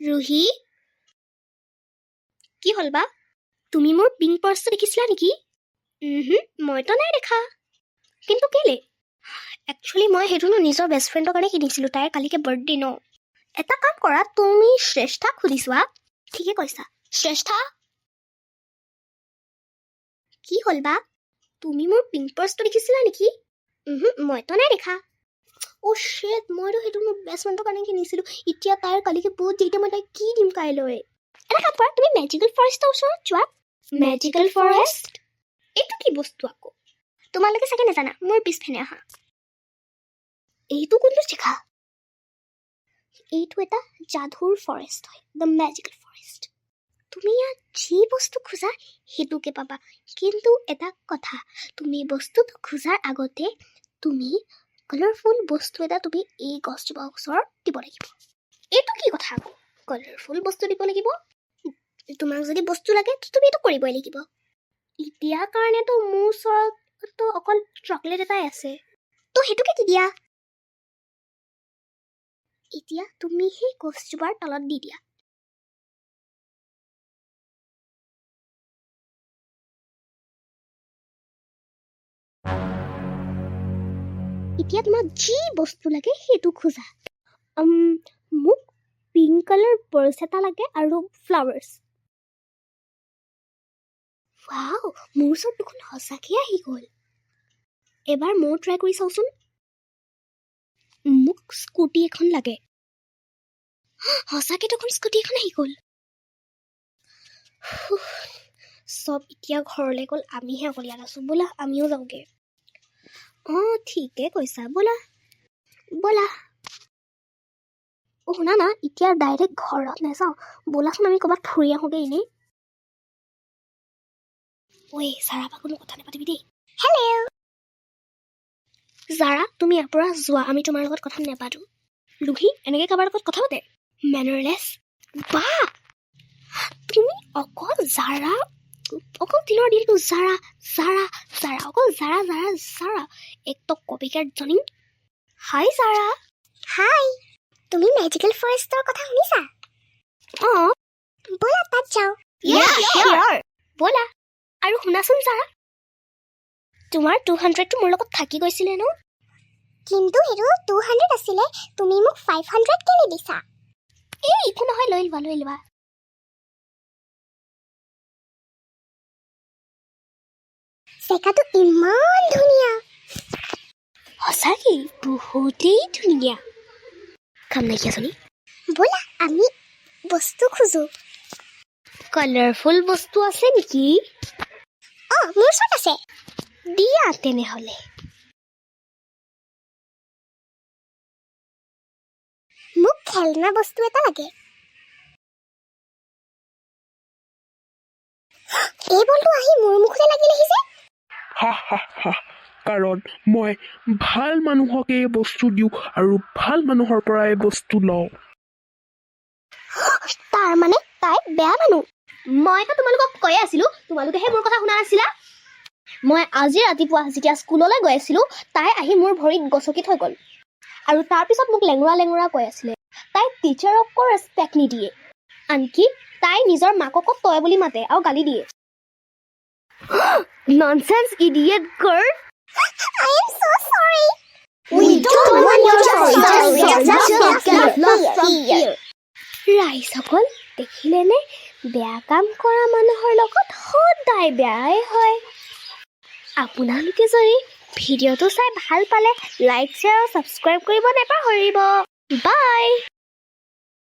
ৰুহি? কি হ'ল বা? তুমি মোৰ পিংক পাৰ্চটো দেখিছিলা নেকি? মইতো নাই দেখা। কিন্তু কেলে? একচুৱেলি মই সেইটো ন নিজৰ বেষ্ট ফ্ৰেণ্ডৰ কাৰণে কিনিছিলোঁ তাইৰ কালিকে বাৰ্থডে ন। এটা কাম কৰা তুমি শ্ৰেষ্ঠাক সুধি চোৱা ঠিকে কৈছা। শ্ৰেষ্ঠা? কি হ'ল বা? তুমি মোৰ পিংক পাৰ্চটো দেখিছিলা নেকি? মইতো নাই দেখা। অ' শ্বেট মইতো সেইটো মোৰ ফ্ৰেণ্ডৰ কাৰণে কিনিছিলোঁ। এতিয়া তাইৰ কালিকে বহুত দেৰিতে মই তাইক কি দিম কাইলৈ? এটা কাম কৰা তুমি মেজিকেল ফৰেষ্টৰ ওচৰত যোৱা। মেজিকেল ফৰেষ্ট এইটো কি বস্তু আকৌ? তোমালোকে চাগে নাজানা মোৰ পিছফালে আহা। এইটো কোনটো শিখা? এইটো এটা যাদুৰ ফৰেষ্ট হয় দ্য মেজিকেল ফৰেষ্ট তুমি ইয়াত যি বস্তু খোজা সেইটোকে পাবা। কিন্তু এটা কথা তুমি বস্তুটো খোজাৰ আগতে তুমি কালাৰফুল বস্তু এটা তুমি এই গছজোপাৰ ওচৰত দিব লাগিব। এইটো কি কথা আকৌ? কালাৰফুল বস্তু দিব লাগিব? তোমাক যদি বস্তু লাগে তুমি এইটো কৰিবই লাগিব। এতিয়া কাৰণেতো মোৰ ওচৰততো অকল চকলেট এটাই আছে। তো সেইটোকে দি দিয়া? এতিয়া তুমি সেই গছজোপাৰ তলত দি দিয়া। এতিয়া তোমাক যি বস্তু লাগে সেইটো খোজা। মোক পিংক কালাৰ পাৰ্চ এটা লাগে আৰু ফ্লাৱাৰ্ছ ৱাও মোৰ ওচৰত দেখোন সঁচাকৈ আহি গ'ল। এবাৰ ময়ো ট্ৰাই কৰি চাওঁচোন। মোক স্কুটি এখন লাগে। সঁচাকৈ দেখোন স্কুটি এখন আহি গ'ল। চব এতিয়া ঘৰলৈ গ'ল আমিহে অকল ইয়াত আছোঁ। ব'লা আমিও যাওঁগৈ। অঁ ঠিকে কৈছা। ব'লা ব'লা। অ' শুনা না এতিয়া ডাইৰেক্ট ঘৰত নাযাওঁ। ব'লাচোন আমি ক'ৰবাত ফুৰি আহোঁগৈ এনেই। ঐ জাৰা পৰা কোনো কথা নাপাতিবি দেই। হেল্ল' জাৰা তুমি ইয়াৰ পৰা যোৱা আমি তোমাৰ লগত কথা নাপাতো। লুহি এনেকৈ কাৰোবাৰ লগত কথা পাতে? মেনাৰলেছ বা! তুমি অকল জাৰা অকল দিনৰ দিনটো জাৰা জাৰা জাৰা অকল জাৰা জাৰা জাৰা একটো কপিকাৰ্ড জনি হাই জাৰা হাই তুমি মেজিকেল ফৰেষ্টৰ কথা শুনিছা অঁ ব'লা তাত যাওঁ ব'লা আৰু শুনাচোন ছাৰা তোমাৰ টু হাণ্ড্ৰেডটো মোৰ লগত থাকি গৈছিলে ন? কিন্তু সেইটো টু হাণ্ড্ৰেড আছিলে। তুমি মোক ফাইভ হাণ্ড্ৰেড কেলে দিছা? এই একো নহয় লৈ লোৱা লৈ লোৱা জেগাটো ইমান ধুনীয়া। সঁচাকৈ বহুতেই ধুনীয়া। কাম নাইকিয়াজনী ব'লা আমি বস্তু খোজো। কালাৰফুল বস্তু আছে নেকি? অঁ মোৰ ওচৰত আছে। দিয়া তেনেহ'লে। মোক খেলনা বস্তু এটা লাগে। এই বলটো আহি মোৰ মুখতে লাগিলেহি যে। হা হা হা। কাৰণ মই ভাল মানুহকে এই বস্তু দিওঁ আৰু ভাল মানুহৰ পৰা এই বস্তু লওঁ। তাৰ মানে তাই বেয়া মানুহ। মইতো তোমালোকক কৈয়ে আছিলো তোমালোকেহে মোৰ কথা শুনা নাছিলা। মই আজি ৰাতিপুৱা যেতিয়া স্কুললৈ গৈ আছিলো তাই আহি মোৰ ভৰিত গচকি থৈ গ'ল। আৰু তাৰপিছত মোক লেঙুৰা লেঙুৰা কৈ আছিলে তাই টিচাৰকো ৰেচপেক্ট নিদিয়ে। আনকি তাই নিজৰ মাককো তই বুলি মাতে আৰু গালি দিয়ে। ননচেন্স ইডিয়েট গাৰ্ল ৰাইজসকল দেখিলেনে? বেয়া কাম কৰা মানুহৰ লগত সদায় বেয়াই হয়। আপোনালোকে যদি ভিডিঅ'টো চাই ভাল পালে লাইক শ্বেয়াৰ আৰু ছাবস্ক্ৰাইব কৰিব নাপাহৰিব। বাই